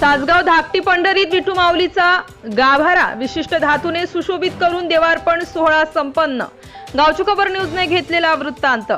सासगाव धाकटी पंढरीत विठू माऊलीचा गाभारा विशिष्ट धातूने सुशोभित करून देवार्पण सोहळा संपन्न. गावचुकबर न्यूजने घेतलेला वृत्तांत.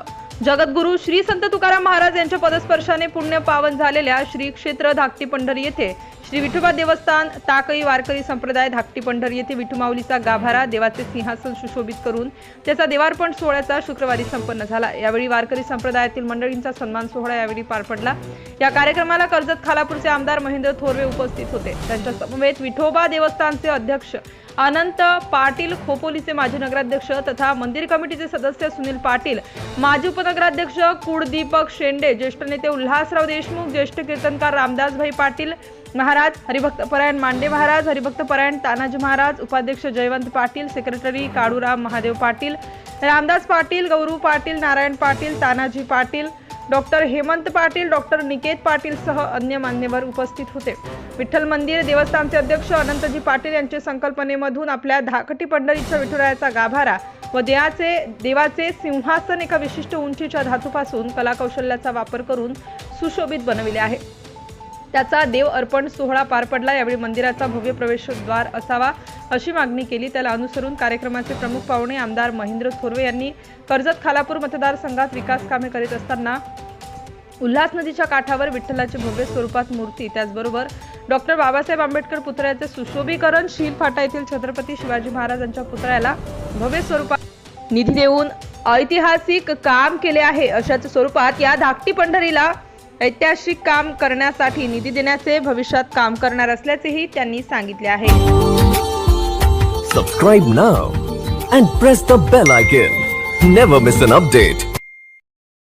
जगद्गुरु श्री संत तुकाराम महाराज यांच्या पदस्पर्शाने पुण्य पावन झालेल्या श्री क्षेत्र धाकटी पंढरी येथे श्री विठोबा देवस्थान ताकई वारकरी संप्रदाय धाकटी पंढरी येथे विठुमाऊलीचा गाभारा देवाचे सिंहासन सुशोभित करून त्याचा देवार्पण सोहळ्याचा शुक्रवारी संपन्न झाला. यावेळी वारकरी संप्रदायातील मंडळींचा सन्मान सोहळा यावेळी पार पडला. या कार्यक्रमाला कर्जत खालापूरचे आमदार महेंद्र थोरवे उपस्थित होते. त्यांच्या समवेत विठोबा देवस्थानचे अध्यक्ष अनंत पाटील खोपोलीचे माजी नगराध्यक्ष तथा मंदिर कमिटीचे सदस्य सुनील पाटील माजी उपनगराध्यक्ष कुळदीपक शेंडे ज्येष्ठ नेते उल्हासराव देशमुख ज्येष्ठ कीर्तनकार रामदासभाई पाटील महाराज हरिभक्त परायण मांडे महाराज हरिभक्त परायण तानाजी महाराज उपाध्यक्ष Jaywant Patil secretary Kaluram Mahadev Patil Ramdas Patil Gaurav Patil Narayan Patil Tanaji Patil doctor Hemant Patil doctor Niket Patil सह अन्य मान्यवर उपस्थित होते. विठ्ठल मंदिर देवस्थानचे अध्यक्ष अनंतजी पाटील यांच्या संकल्पनेमधून आपल्या धाकटी पंढरीच्या विठुरायाचा गाभारा व देवाचे देवाचे सिंहासन एका विशिष्ट उंचीच्या धातूपासून कलाकौशल्याचा वापर करून सुशोभित बनविले आहे. त्याचा देव अर्पण सोहळा पार पडला. यावेळी मंदिराचा भव्य प्रवेशद्वार असावा अशी मागणी केली. त्याला अनुसरून कार्यक्रमाचे प्रमुख पाहुणे आमदार महेंद्र थोरवे यांनी कर्जत खालापूर मतदारसंघात विकास कामे करीत असताना उल्हास नदीच्या काठावर विठ्ठलाची भव्य स्वरूपात मूर्ती त्याचबरोबर डॉक्टर बाबासाहेब आंबेडकर पुतळ्याचे सुशोभीकरण शील फाटा येथील छत्रपती शिवाजी महाराजांच्या पुतळ्याला भव्य स्वरूपात निधी देऊन ऐतिहासिक काम केले आहे अशाच स्वरूपात या धाकटी पंढरीला ऐतिहासिक काम करण्यासाठी निधी देण्याचे भविष्यात काम करणार असल्याचेही त्यांनी सांगितले आहे. Subscribe now and press the bell icon never miss an update